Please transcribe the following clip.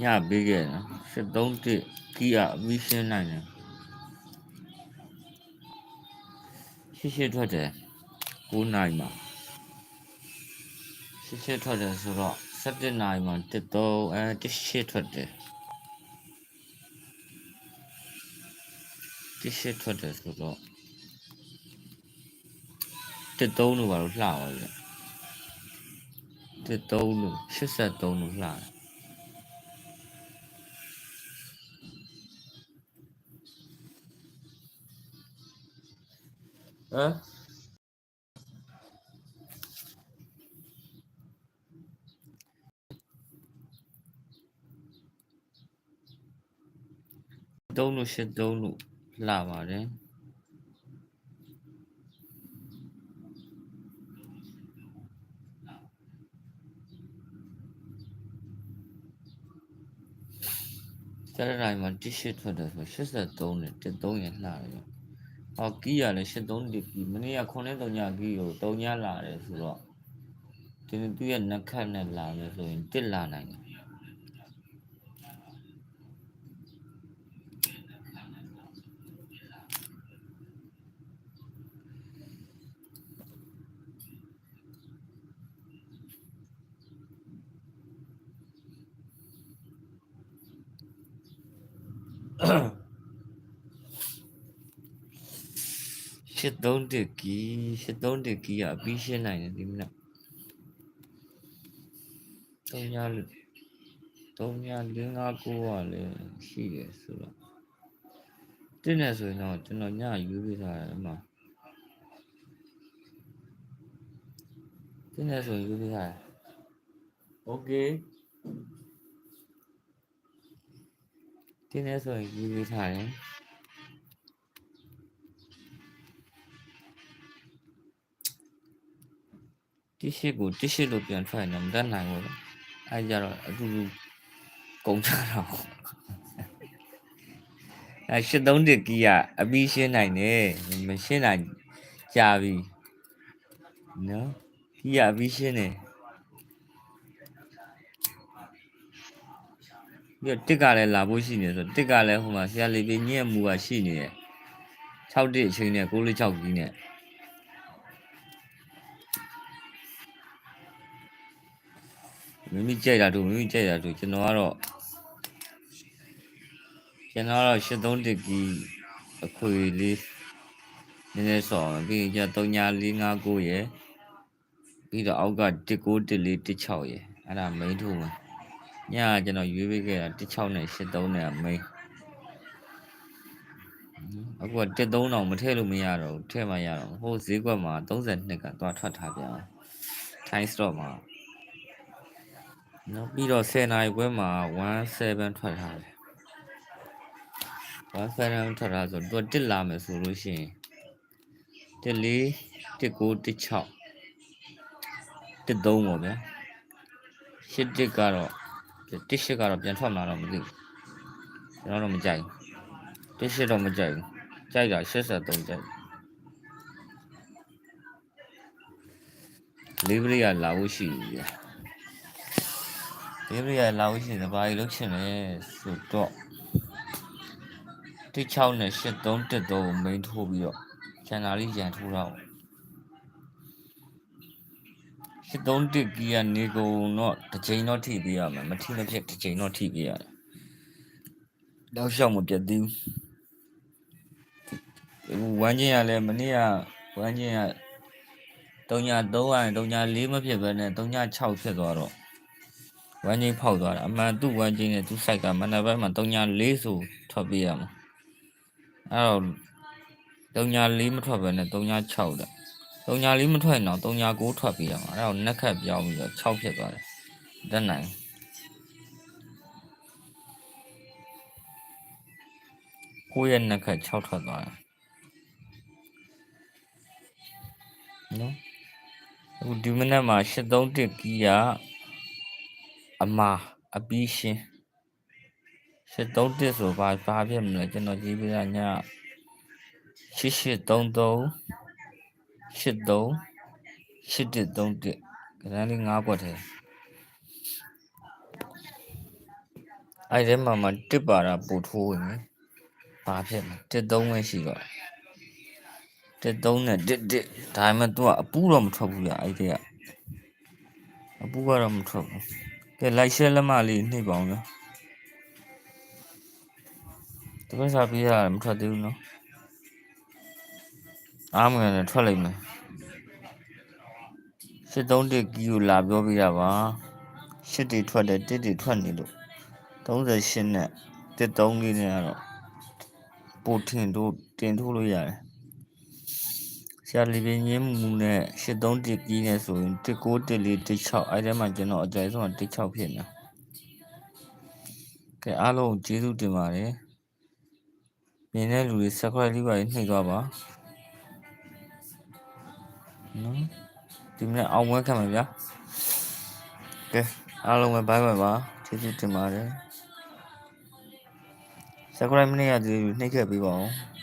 ညပေးခဲ့နော်73တစ်ကီးကအပြီးရှင်းနိုင်တယ်ရှစ်ရှစ်ထွက်တယ်9နိုင်မှာရှစ်ရှစ်ထွက်တယ်ဆိုတော့17နိုင်မှာ13အဲတစ်ရှစ်ထွက်တယ်တစ်ရှစ်ထွက်တယ်ဆိုတော့13လို့ပါလို့လှပါလေ13လို့83လို့လှတယ် ဟမ်3လို့83လို့လှပါတယ်ကျတဲ့တိုင်းမှာတစ်ရှစ်ထွက်တယ်ဆို83နဲ့13ရလှတယ်။ ။အော်ကီးရလဲ83ဒီကီမနေ့က903ညကီးကို3ညလာတယ်ဆိုတော့ဒီနေ့သူ့ရဲ့နှက်ခတ်နဲ့လာမယ်ဆိုရင်တက်လာနိုင်တယ်嗯。73တက်ကီ73တက်ကီကအပြီးရှင်းနိုင်တယ်ဒီမနက်3ညလို့3ည5 9ကလည်းရှိတယ်ဆိုတော့တင်းနေဆိုရင်တော့ကျွန်တော်ညယူပေးထားတယ်အမှတင်းနေဆိုရင်ယူပေးထားတယ် Okay တင်းနေဆိုရင်ယူပေးထားတယ် တိရှိကိုတိရှိလို့ပြန်ထွက်ရင်တော့မတတ်နိုင်ဘူးလေအဲကြတော့အတူတူကုန်ကြတော့အဲရှစ်သုံးတစ်ကီကအပြီးရှင်းနိုင်တယ်မရှင်းနိုင်ကြာပြီနော်ကီကအပြီးရှင်းတယ်ပြီးတော့တစ်ကလည်းလာဖို့ရှိနေဆိုတစ်ကလည်းဟိုမှာဆရာလေးပြညက်မူကရှိနေတယ်6တစ်အချိန်နဲ့6လေး6ကီးနဲ့ မိမိကြိုက်တာတို့မိမိကြိုက်တာတို့ကျွန်တော်ကတော့ကျွန်တော်ကတော့73တစ်ကီးအခွေလေးနည်းနည်းဆော်ပြီးရင်ကျ3945ရယ်ပြီးတော့အောက်က1914 16ရယ်အဲ့ဒါမိန်းထိုးမှာညကကျွန်တော်ရွေးပေးခဲ့တာ16နဲ့83နဲ့မိန်းအခုက13တောင်မထည့်လို့မရတော့ဘူးထည့်မှရတော့ဟိုဈေးကွက်မှာ32ကသွားထွက်ထားပြန်အောင် time stop မှာ နော်ပြီးတော့10နာရီခွဲမှာ17ထွက်ထားတယ်17ထွက်ထားဆိုတော့တစ်လာမယ်ဆိုလို့ရှိရင်တစ်လေးတစ်ကိုတစ်6တစ်3ပေါ့ဗျာရှစ်တစ်ကတော့တစ်ရှစ်ကတော့ပြန်ထွက်မှာတော့မသိဘူးကျွန်တော်တော့မကြိုက်ဘူးတစ်ရှစ်တော့မကြိုက်ဘူးကြိုက်တာ83ကြိုက်လေးပရိကလာဖို့ရှိပြီဗျာ လေးပရိကလာဖို့ရှိတယ်ဘာကြီးလုပ်ချင်လဲဆိုတော့တစ်6နဲ့83တက်တော့မိန်ထိုးပြီးတော့ကျန်တာလေးရန်ထိုးတော့83တက်ကီကနေကုန်တော့တစ်ချိန်တော့ထိပေးရမယ်မထိမဖြစ်တစ်ချိန်တော့ထိပေးရတယ်တော့ရှောက်မပြတ်သေးဘူးဝမ်းချင်းရလဲမနေ့ကဝမ်းချင်းက3ည3ရရင်3ည4မဖြစ်ဘဲနဲ့3ည6ဖြစ်သွားတော့ ဝမ်းချင်းဖောက်သွားတာအမှန်သူ့ဝမ်းချင်းနဲ့သူ့ site ကမနက်ပိုင်းမှာ3ည4ဆိုထွက်ပေးရမှာအဲ့တော့3ည4မထွက်ဘဲနဲ့3ည6တဲ့3ည4မထွက်ရင်တော့3ည9ထွက်ပေးရမှာအဲ့တော့နက်ခတ်ပြောင်းပြီးတော့6ဖြစ်သွားတယ်တက်နိုင်ကိုယ့်ရဲ့နက်ခတ်6ထွက်သွားတယ်နော်အခုဒီမနက်မှာ83တစ်ကီးက အမာအပီးရှင်း83တစ်ဆိုဘာဘာဖြစ်မလဲကျွန်တော်ကြည့်ပြရည8833 83 8131ကရန်လေး9ကွက်ထဲအဲ့ဒီမှာမှတစ်ပါတာပို့ထိုးဝင်နေဘာဖြစ်လဲတစ်သုံးပဲရှိတော့တစ်သုံးနဲ့တစ်တစ်ဒါပေမဲ့ तू ကအပူတော့မထွက်ဘူးရအဲ့ဒီကအပူကတော့မထွက်ဘူး ကဲလိုက်ရှဲလက်မလေးနှိပ်ပါအောင်နော်တပတ်စားပြရတာမထွက်သေးဘူးနော်အားမငယ်နဲ့ထွက်လိုက်မယ်စစ်သုံးတစ်ကီကိုလာပြောပြရပါရှစ်တီထွက်တယ်တစ်တီထွက်နေလို့38နဲ့တစ်သုံးလေးနဲ့ကတော့ပိုထင်တို့တင်ထိုးလို့ရတယ်ဆ ရာလီပင်ရင်းမူနဲ့83တစ်ကီနဲ့ဆိုရင်19တစ်လေး16အဲ့ထဲမှာကျွန်တော်အကြိုက်ဆုံးက16ဖြစ်နေကဲအားလုံးကျေးဇူးတင်ပါတယ်မြင်တဲ့လူတွေ subscribe လေးပါနှိပ်သွားပါနော်ဒီနေ့အောင်ဝဲခံပါဗျာကဲအားလုံးပဲဘိုင်ဘိုင်ပါကျေးဇူးတင်ပါတယ် subscribe မနေရသေးဘူးနှိပ်ခဲ့ပေးပါဦး